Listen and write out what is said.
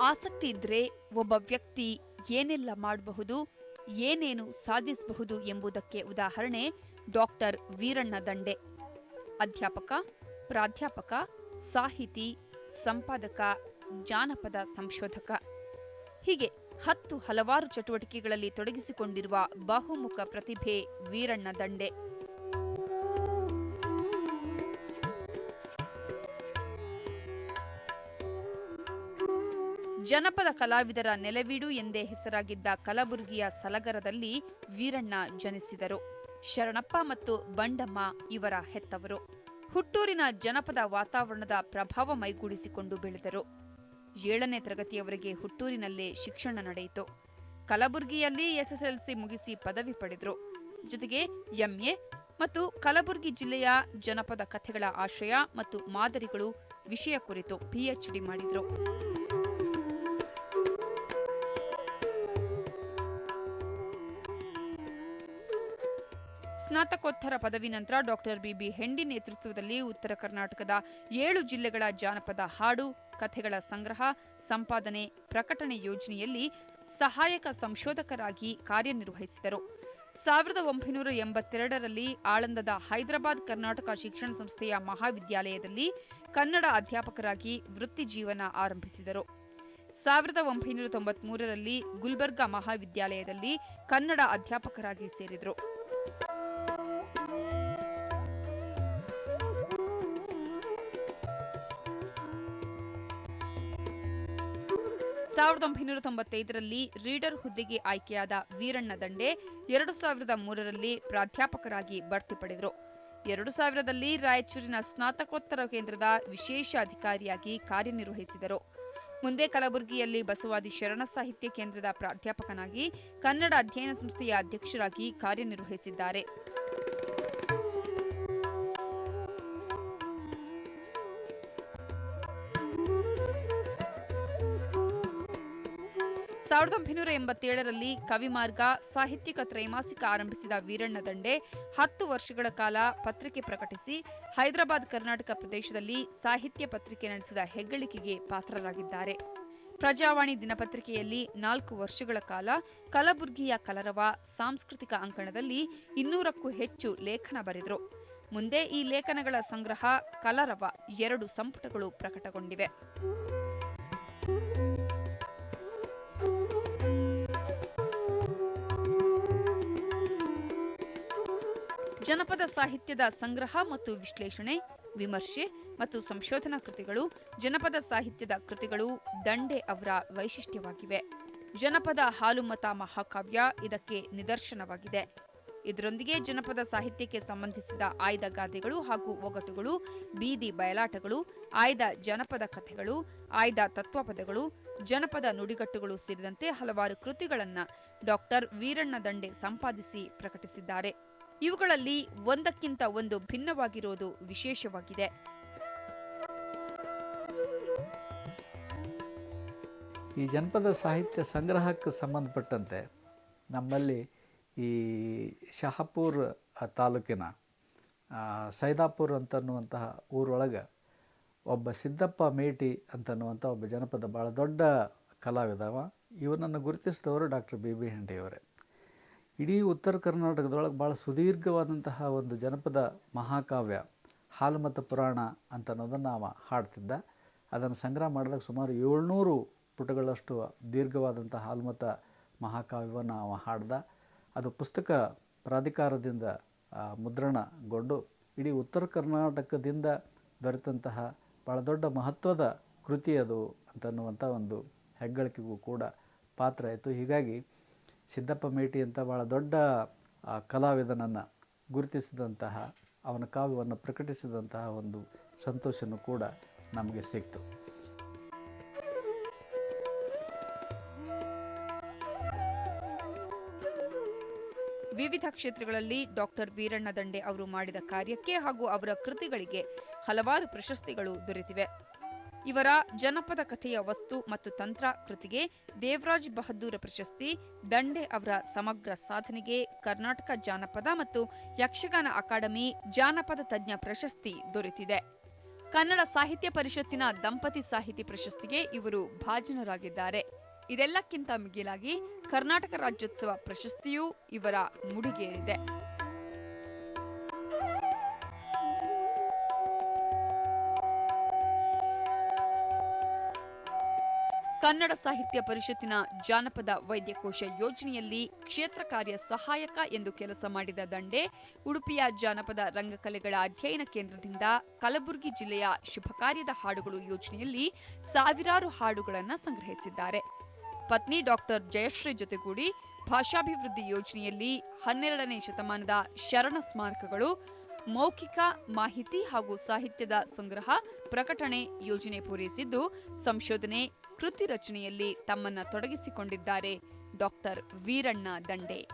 ಆಸಕ್ತಿ ಇದ್ರೆ ಒಬ್ಬ ವ್ಯಕ್ತಿ ಏನೆಲ್ಲ ಮಾಡಬಹುದು, ಏನೇನು ಸಾಧಿಸಬಹುದು ಎಂಬುದಕ್ಕೆ ಉದಾಹರಣೆ ಡಾಕ್ಟರ್ ವೀರಣ್ಣ ದಂಡೆ. ಅಧ್ಯಾಪಕ, ಪ್ರಾಧ್ಯಾಪಕ, ಸಾಹಿತಿ, ಸಂಪಾದಕ, ಜಾನಪದ ಸಂಶೋಧಕ. ಹೀಗೆ ಹತ್ತು ಹಲವಾರು ಚಟುವಟಿಕೆಗಳಲ್ಲಿ ತೊಡಗಿಸಿಕೊಂಡಿರುವ ಬಹುಮುಖ ಪ್ರತಿಭೆ ವೀರಣ್ಣ ದಂಡೆ. ಜನಪದ ಕಲಾವಿದರ ನೆಲವೀಡು ಎಂದೇ ಹೆಸರಾಗಿದ್ದ ಕಲಬುರಗಿಯ ಸಲಗರದಲ್ಲಿ ವೀರಣ್ಣ ಜನಿಸಿದರು. ಶರಣಪ್ಪ ಮತ್ತು ಬಂಡಮ್ಮ ಇವರ ಹೆತ್ತವರು. ಹುಟ್ಟೂರಿನ ಜನಪದ ವಾತಾವರಣದ ಪ್ರಭಾವ ಮೈಗೂಡಿಸಿಕೊಂಡು ಬೆಳೆದರು. ಏಳನೇ ತರಗತಿಯವರೆಗೆ ಹುಟ್ಟೂರಿನಲ್ಲೇ ಶಿಕ್ಷಣ ನಡೆಯಿತು. ಕಲಬುರಗಿಯಲ್ಲಿ ಎಸ್ಎಸ್ಎಲ್ಸಿ ಮುಗಿಸಿ ಪದವಿ ಪಡೆದರು. ಜೊತೆಗೆ ಎಂಎ ಮತ್ತು ಕಲಬುರಗಿ ಜಿಲ್ಲೆಯ ಜನಪದ ಕಥೆಗಳ ಆಶಯ ಮತ್ತು ಮಾದರಿಗಳು ವಿಷಯ ಕುರಿತು ಪಿಎಚ್ಡಿ ಮಾಡಿದರು. ಸ್ನಾತಕೋತ್ತರ ಪದವಿ ನಂತರ ಡಾಕ್ಟರ್ ಬಿಬಿ ಹೆಂಡಿ ನೇತೃತ್ವದಲ್ಲಿ ಉತ್ತರ ಕರ್ನಾಟಕದ ಏಳು ಜಿಲ್ಲೆಗಳ ಜಾನಪದ ಹಾಡು, ಕಥೆಗಳ ಸಂಗ್ರಹ, ಸಂಪಾದನೆ, ಪ್ರಕಟಣೆ ಯೋಜನೆಯಲ್ಲಿ ಸಹಾಯಕ ಸಂಶೋಧಕರಾಗಿ ಕಾರ್ಯನಿರ್ವಹಿಸಿದರು. ಸಾವಿರದ ಒಂಬೈನೂರ ಎಂಬತ್ತೆರಡರಲ್ಲಿ ಆಳಂದದ ಹೈದರಾಬಾದ್ ಕರ್ನಾಟಕ ಶಿಕ್ಷಣ ಸಂಸ್ಥೆಯ ಮಹಾವಿದ್ಯಾಲಯದಲ್ಲಿ ಕನ್ನಡ ಅಧ್ಯಾಪಕರಾಗಿ ವೃತ್ತಿ ಜೀವನ ಆರಂಭಿಸಿದರು. ಸಾವಿರದ ಒಂಬೈನೂರ ತೊಂಬತ್ಮೂರರಲ್ಲಿ ಗುಲ್ಬರ್ಗಾ ಮಹಾವಿದ್ಯಾಲಯದಲ್ಲಿ ಕನ್ನಡ ಅಧ್ಯಾಪಕರಾಗಿ ಸೇರಿದರು. ಸಾವಿರದ ಒಂಬೈನೂರ ತೊಂಬತ್ತೈದರಲ್ಲಿ ರೀಡರ್ ಹುದ್ದೆಗೆ ಆಯ್ಕೆಯಾದ ವೀರಣ್ಣ ದಂಡೆ ಎರಡು ಸಾವಿರದ ಮೂರರಲ್ಲಿ ಪ್ರಾಧ್ಯಾಪಕರಾಗಿ ಬಡ್ತಿ ಪಡೆದರು. ಎರಡು ಸಾವಿರದಲ್ಲಿ ರಾಯಚೂರಿನ ಸ್ನಾತಕೋತ್ತರ ಕೇಂದ್ರದ ವಿಶೇಷ ಅಧಿಕಾರಿಯಾಗಿ ಕಾರ್ಯನಿರ್ವಹಿಸಿದರು. ಮುಂದೆ ಕಲಬುರಗಿಯಲ್ಲಿ ಬಸವಾದಿ ಶರಣ ಸಾಹಿತ್ಯ ಕೇಂದ್ರದ ಪ್ರಾಧ್ಯಾಪಕನಾಗಿ ಕನ್ನಡ ಅಧ್ಯಯನ ಸಂಸ್ಥೆಯ ಅಧ್ಯಕ್ಷರಾಗಿ ಕಾರ್ಯನಿರ್ವಹಿಸಿದ್ದಾರೆ. ಸಾವಿರದ ಒಂಬೈನೂರ ಎಂಬತ್ತೇಳರಲ್ಲಿ ಕವಿಮಾರ್ಗ ಸಾಹಿತ್ಯಿಕ ತ್ರೈಮಾಸಿಕ ಆರಂಭಿಸಿದ ವೀರಣ್ಣ ದಂಡೆ ಹತ್ತು ವರ್ಷಗಳ ಕಾಲ ಪತ್ರಿಕೆ ಪ್ರಕಟಿಸಿ ಹೈದರಾಬಾದ್, ಕರ್ನಾಟಕ ಪ್ರದೇಶದಲ್ಲಿ ಸಾಹಿತ್ಯ ಪತ್ರಿಕೆ ನಡೆಸಿದ ಹೆಗ್ಗಳಿಕೆಗೆ ಪಾತ್ರರಾಗಿದ್ದಾರೆ. ಪ್ರಜಾವಾಣಿ ದಿನಪತ್ರಿಕೆಯಲ್ಲಿ ನಾಲ್ಕು ವರ್ಷಗಳ ಕಾಲ ಕಲಬುರ್ಗಿಯ ಕಲರವ ಸಾಂಸ್ಕೃತಿಕ ಅಂಕಣದಲ್ಲಿ ಇನ್ನೂರಕ್ಕೂ ಹೆಚ್ಚು ಲೇಖನ ಬರೆದರು. ಮುಂದೆ ಈ ಲೇಖನಗಳ ಸಂಗ್ರಹ ಕಲರವ ಎರಡು ಸಂಪುಟಗಳು ಪ್ರಕಟಗೊಂಡಿವೆ. ಜನಪದ ಸಾಹಿತ್ಯದ ಸಂಗ್ರಹ ಮತ್ತು ವಿಶ್ಲೇಷಣೆ, ವಿಮರ್ಶೆ ಮತ್ತು ಸಂಶೋಧನಾ ಕೃತಿಗಳು, ಜನಪದ ಸಾಹಿತ್ಯದ ಕೃತಿಗಳು ದಂಡೆ ಅವರ ವೈಶಿಷ್ಟ್ಯವಾಗಿವೆ. ಜನಪದ ಹಾಲುಮತ ಮಹಾಕಾವ್ಯ ಇದಕ್ಕೆ ನಿದರ್ಶನವಾಗಿದೆ. ಇದರೊಂದಿಗೆ ಜನಪದ ಸಾಹಿತ್ಯಕ್ಕೆ ಸಂಬಂಧಿಸಿದ ಆಯ್ದ ಗಾದೆಗಳು ಹಾಗೂ ಒಗಟುಗಳು, ಬೀದಿ ಬಯಲಾಟಗಳು, ಆಯ್ದ ಜನಪದ ಕಥೆಗಳು, ಆಯ್ದ ತತ್ವಪದಗಳು, ಜನಪದ ನುಡಿಗಟ್ಟುಗಳು ಸೇರಿದಂತೆ ಹಲವಾರು ಕೃತಿಗಳನ್ನು ಡಾಕ್ಟರ್ ವೀರಣ್ಣ ದಂಡೆ ಸಂಪಾದಿಸಿ ಪ್ರಕಟಿಸಿದ್ದಾರೆ. ಇವುಗಳಲ್ಲಿ ಒಂದಕ್ಕಿಂತ ಒಂದು ಭಿನ್ನವಾಗಿರುವುದು ವಿಶೇಷವಾಗಿದೆ. ಈ ಜನಪದ ಸಾಹಿತ್ಯ ಸಂಗ್ರಹಕ್ಕೆ ಸಂಬಂಧಪಟ್ಟಂತೆ ನಮ್ಮಲ್ಲಿ ಈ ಶಹಾಪುರ್ ತಾಲೂಕಿನ ಸೈದಾಪುರ್ ಅಂತನ್ನುವಂತಹ ಊರೊಳಗೆ ಒಬ್ಬ ಸಿದ್ದಪ್ಪ ಮೇಟಿ ಅಂತನ್ನುವಂಥ ಒಬ್ಬ ಜನಪದ ಭಾಳ ದೊಡ್ಡ ಕಲಾವಿದವ. ಇವನನ್ನು ಗುರುತಿಸಿದವರು ಡಾಕ್ಟರ್ ಬಿ ಬಿ ಹೆಂಡೆಯವರೇ ಇಡೀ ಉತ್ತರ ಕರ್ನಾಟಕದೊಳಗೆ ಭಾಳ ಸುದೀರ್ಘವಾದಂತಹ ಒಂದು ಜನಪದ ಮಹಾಕಾವ್ಯ ಹಾಲ್ಮತ ಪುರಾಣ ಅಂತ ಅನ್ನೋದನ್ನು ಅವ ಹಾಡ್ತಿದ್ದ. ಅದನ್ನು ಸಂಗ್ರಹ ಮಾಡಿದಾಗ ಸುಮಾರು ಏಳ್ನೂರು ಪುಟಗಳಷ್ಟು ದೀರ್ಘವಾದಂಥ ಹಾಲ್ಮತ ಮಹಾಕಾವ್ಯವನ್ನು ಅವ ಹಾಡ್ದ. ಅದು ಪುಸ್ತಕ ಪ್ರಾಧಿಕಾರದಿಂದ ಮುದ್ರಣಗೊಂಡು ಇಡೀ ಉತ್ತರ ಕರ್ನಾಟಕದಿಂದ ದೊರೆತಂತಹ ಭಾಳ ದೊಡ್ಡ ಮಹತ್ವದ ಕೃತಿ ಅದು ಅಂತನ್ನುವಂಥ ಒಂದು ಹೆಗ್ಗಳಿಕೆಗೂ ಕೂಡ ಪಾತ್ರ ಆಯಿತು. ಹೀಗಾಗಿ ಸಿದ್ದಪ್ಪ ಮೇಟಿ ಅಂತ ಭಾಳ ದೊಡ್ಡ ಕಲಾವಿದನನ್ನು ಗುರುತಿಸಿದಂತಹ, ಅವನ ಕಾವ್ಯವನ್ನು ಪ್ರಕಟಿಸಿದಂತಹ ಒಂದು ಸಂತೋಷನೂ ಕೂಡ ನಮಗೆ ಸಿಕ್ತು. ವಿವಿಧ ಕ್ಷೇತ್ರಗಳಲ್ಲಿ ಡಾಕ್ಟರ್ ವೀರಣ್ಣ ದಂಡೆ ಅವರು ಮಾಡಿದ ಕಾರ್ಯಕ್ಕೆ ಹಾಗೂ ಅವರ ಕೃತಿಗಳಿಗೆ ಹಲವಾರು ಪ್ರಶಸ್ತಿಗಳು ದೊರೆತಿವೆ. ಇವರ ಜನಪದ ಕಥೆಯ ವಸ್ತು ಮತ್ತು ತಂತ್ರ ಕೃತಿಗೆ ದೇವರಾಜ್ ಬಹದ್ದೂರ ಪ್ರಶಸ್ತಿ, ದಂಡೆ ಅವರ ಸಮಗ್ರ ಸಾಧನೆಗೆ ಕರ್ನಾಟಕ ಜಾನಪದ ಮತ್ತು ಯಕ್ಷಗಾನ ಅಕಾಡೆಮಿ ಜಾನಪದ ತಜ್ಞ ಪ್ರಶಸ್ತಿ ದೊರೆತಿದೆ. ಕನ್ನಡ ಸಾಹಿತ್ಯ ಪರಿಷತ್ತಿನ ದಂಪತಿ ಸಾಹಿತಿ ಪ್ರಶಸ್ತಿಗೆ ಇವರು ಭಾಜನರಾಗಿದ್ದಾರೆ. ಇದೆಲ್ಲಕ್ಕಿಂತ ಮಿಗಿಲಾಗಿ ಕರ್ನಾಟಕ ರಾಜ್ಯೋತ್ಸವ ಪ್ರಶಸ್ತಿಯೂ ಇವರ ಮುಡಿಗೇರಿದೆ. ಕನ್ನಡ ಸಾಹಿತ್ಯ ಪರಿಷತ್ತಿನ ಜಾನಪದ ವೈದ್ಯಕೋಶ ಯೋಜನೆಯಲ್ಲಿ ಕ್ಷೇತ್ರ ಕಾರ್ಯ ಸಹಾಯಕ ಎಂದು ಕೆಲಸ ಮಾಡಿದ ದಂಡೆ, ಉಡುಪಿಯ ಜಾನಪದ ರಂಗಕಲೆಗಳ ಅಧ್ಯಯನ ಕೇಂದ್ರದಿಂದ ಕಲಬುರಗಿ ಜಿಲ್ಲೆಯ ಶುಭ ಕಾರ್ಯದ ಹಾಡುಗಳು ಯೋಜನೆಯಲ್ಲಿ ಸಾವಿರಾರು ಹಾಡುಗಳನ್ನು ಸಂಗ್ರಹಿಸಿದ್ದಾರೆ. ಪತ್ನಿ ಡಾಕ್ಟರ್ ಜಯಶ್ರೀ ಜೊತೆಗೂಡಿ ಭಾಷಾಭಿವೃದ್ಧಿ ಯೋಜನೆಯಲ್ಲಿ ಹನ್ನೆರಡನೇ ಶತಮಾನದ ಶರಣ ಸ್ಮಾರಕಗಳು ಮೌಖಿಕ ಮಾಹಿತಿ ಹಾಗೂ ಸಾಹಿತ್ಯದ ಸಂಗ್ರಹ, ಪ್ರಕಟಣೆ ಯೋಜನೆ ಪೂರೈಸಿದ್ದು, ಸಂಶೋಧನೆ, ಕೃತಿ ರಚನೆಯಲ್ಲಿ ತಮ್ಮನ್ನ ತೊಡಗಿಸಿಕೊಂಡಿದ್ದಾರೆ ಡಾಕ್ಟರ್ ವೀರಣ್ಣ ದಂಡೆ.